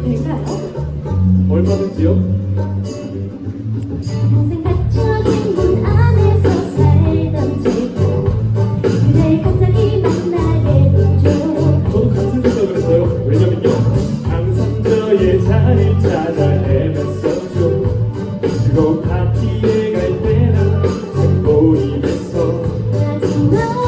드려도 될까요? 얼마든지요. 찾아내면서 주로 파티에 갈 때나 모임에서 하지만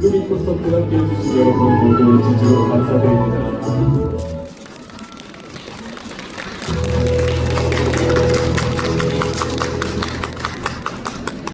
콘서트 함께 해주신 여러분 모두 진심으로 감사드립니다.